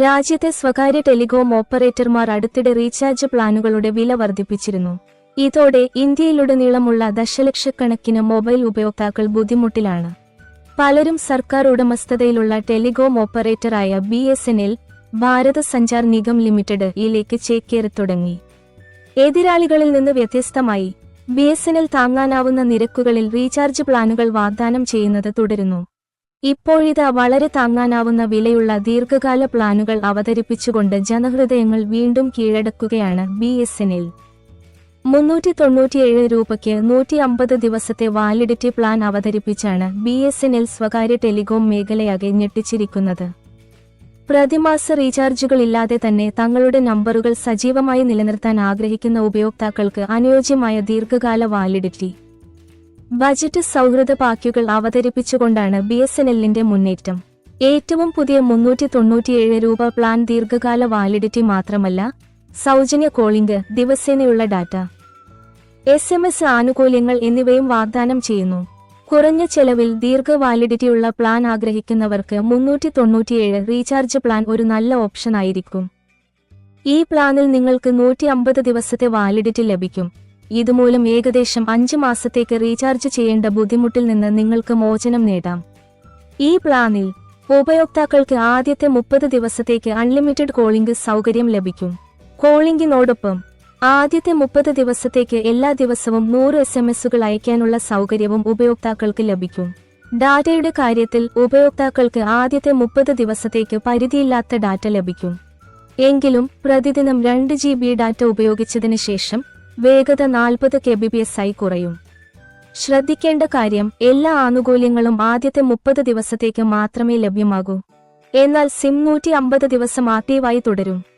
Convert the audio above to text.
രാജ്യത്തെ സ്വകാര്യ ടെലികോം ഓപ്പറേറ്റർമാർ അടുത്തിടെ റീചാർജ് പ്ലാനുകളുടെ വില വർദ്ധിപ്പിച്ചിരുന്നു. ഇതോടെ ഇന്ത്യയിലുടനീളമുള്ള ദശലക്ഷക്കണക്കിന് മൊബൈൽ ഉപയോക്താക്കൾ ബുദ്ധിമുട്ടിലാണ്. പലരും സർക്കാർ ഉടമസ്ഥതയിലുള്ള telecom ഓപ്പറേറ്ററായ B S N L Bharat Sanchar Nigam limited യിലേക്ക് ചേക്കേറി തുടങ്ങി. എതിരാളികളിൽ നിന്ന് വ്യത്യസ്തമായി ബി എസ് എൻ എൽ താങ്ങാനാവുന്ന നിരക്കുകളിൽ റീചാർജ് പ്ലാനുകൾ വാഗ്ദാനം ചെയ്യുന്നത് തുടരുന്നു. ഇപ്പോഴിത് വളരെ താങ്ങാനാവുന്ന വിലയുള്ള ദീർഘകാല പ്ലാനുകൾ അവതരിപ്പിച്ചുകൊണ്ട് ജനഹൃദയങ്ങൾ വീണ്ടും കീഴടക്കുകയാണ് ബി എസ് എൻ എൽ. മുന്നൂറ്റി തൊണ്ണൂറ്റിയേഴ് രൂപയ്ക്ക് നൂറ്റി അമ്പത് ദിവസത്തെ വാലിഡിറ്റി പ്ലാൻ അവതരിപ്പിച്ചാണ് ബി എസ് എൻ എൽ സ്വകാര്യ ടെലികോം മേഖലയാകെ ഞെട്ടിച്ചിരിക്കുന്നത്. പ്രതിമാസ റീചാർജുകളില്ലാതെ തന്നെ തങ്ങളുടെ നമ്പറുകൾ സജീവമായി നിലനിർത്താൻ ആഗ്രഹിക്കുന്ന ഉപയോക്താക്കൾക്ക് അനുയോജ്യമായ ദീർഘകാല വാലിഡിറ്റി. ബജറ്റ് സൗഹൃദ പാക്കുകൾ അവതരിപ്പിച്ചുകൊണ്ടാണ് ബി എസ് എൻ എല്ലിന്റെ മുന്നേറ്റം. ഏറ്റവും പുതിയ മുന്നൂറ്റി തൊണ്ണൂറ്റിയേഴ് രൂപ പ്ലാൻ ദീർഘകാല വാലിഡിറ്റി മാത്രമല്ല സൗജന്യ കോളിംഗ് ദിവസേനയുള്ള ഡാറ്റ എസ് എം എസ് ആനുകൂല്യങ്ങൾ എന്നിവയും വാഗ്ദാനം ചെയ്യുന്നു. കുറഞ്ഞ ചെലവിൽ ദീർഘ വാലിഡിറ്റിയുള്ള പ്ലാൻ ആഗ്രഹിക്കുന്നവർക്ക് മുന്നൂറ്റി തൊണ്ണൂറ്റിയേഴ് റീചാർജ് പ്ലാൻ ഒരു നല്ല ഓപ്ഷൻ ആയിരിക്കും ഈ പ്ലാനിൽ നിങ്ങൾക്ക് നൂറ്റി അമ്പത് ദിവസത്തെ വാലിഡിറ്റി ലഭിക്കും. ഇതുമൂലം ഏകദേശം അഞ്ച് മാസത്തേക്ക് റീചാർജ് ചെയ്യേണ്ട ബുദ്ധിമുട്ടിൽ നിന്ന് നിങ്ങൾക്ക് മോചനം നേടാം. ഈ പ്ലാനിൽ ഉപയോക്താക്കൾക്ക് ആദ്യത്തെ മുപ്പത് ദിവസത്തേക്ക് അൺലിമിറ്റഡ് കോളിംഗ് സൗകര്യം ലഭിക്കും. കോളിംഗിനോടൊപ്പം ആദ്യത്തെ മുപ്പത് ദിവസത്തേക്ക് എല്ലാ ദിവസവും നൂറ് എസ് എം എസുകൾ അയക്കാനുള്ള സൗകര്യവും ഉപയോക്താക്കൾക്ക് ലഭിക്കും. ഡാറ്റയുടെ കാര്യത്തിൽ ഉപയോക്താക്കൾക്ക് ആദ്യത്തെ മുപ്പത് ദിവസത്തേക്ക് പരിധിയില്ലാത്ത ഡാറ്റ ലഭിക്കും. എങ്കിലും പ്രതിദിനം രണ്ട് ജി ബി ഡാറ്റ ഉപയോഗിച്ചതിന് ശേഷം വേഗത നാൽപ്പത് കെ ബി പി എസ് ആയി കുറയും. ശ്രദ്ധിക്കേണ്ട കാര്യം എല്ലാ ആനുകൂല്യങ്ങളും ആദ്യത്തെ മുപ്പത് ദിവസത്തേക്ക് മാത്രമേ ലഭ്യമാകൂ. എന്നാൽ സിം നൂറ്റി അമ്പത് ദിവസം ആക്റ്റീവായി തുടരും.